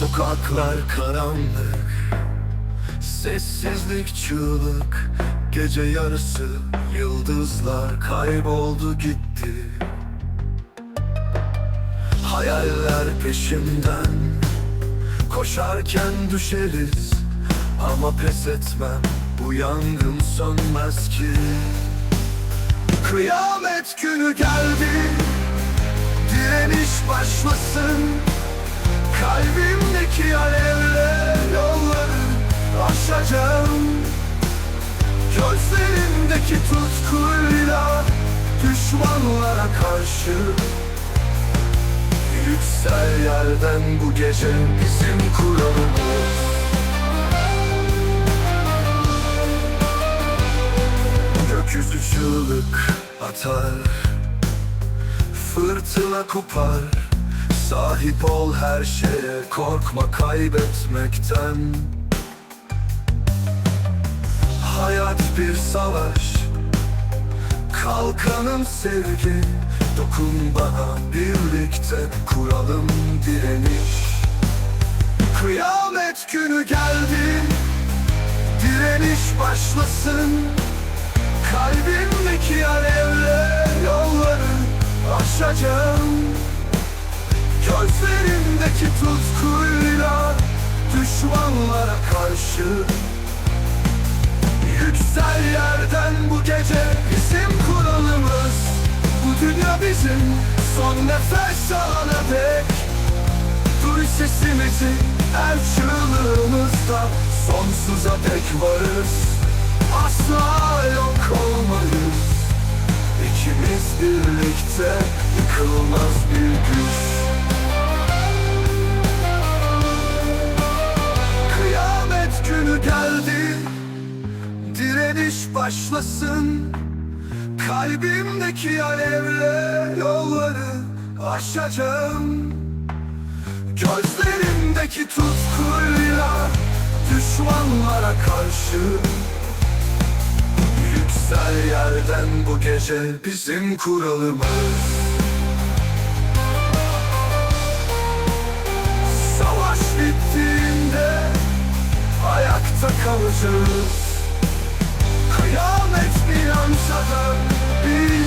Sokaklar karanlık Sessizlik çığlık. Gece yarısı Yıldızlar kayboldu gitti. Hayaller peşimden Koşarken düşeriz. Ama pes etmem Bu yangın sönmez ki. Kıyamet günü geldi Direniş Kalbimdeki alevle yolları aşacağım. Gözlerimdeki tutkuyla düşmanlara karşı Yüksel yerden bu gece bizim kuralımız. Gökyüzü çığlık atar Fırtına kopar Sahip ol her şeye Korkma kaybetmekten. Hayat bir savaş Kalkanım sevgi. Dokun bana birlikte Kuralım direniş. Kıyamet günü geldi Direniş başlasın. Kalbimdeki alevle yolları aşacağım Gözlerimdeki tutkuyla düşmanlara karşı. Yüksel yerden bu gece bizim kuralımız. Bu dünya bizim son nefes alana dek. Duy sesimizi her çığlığımızda. Sonsuza dek varız. Asla yok olmayız. İkimiz birlikte yıkılmaz bir güç Direniş başlasın. Kalbimdeki alevle yolları aşacağım. Gözlerimdeki tutkuyla düşmanlara karşı. Yüksel yerden bu gece bizim kuralımız. Savaş bittiğinde ayakta kalacağız Kıyamet bir ansa da biz vazgeç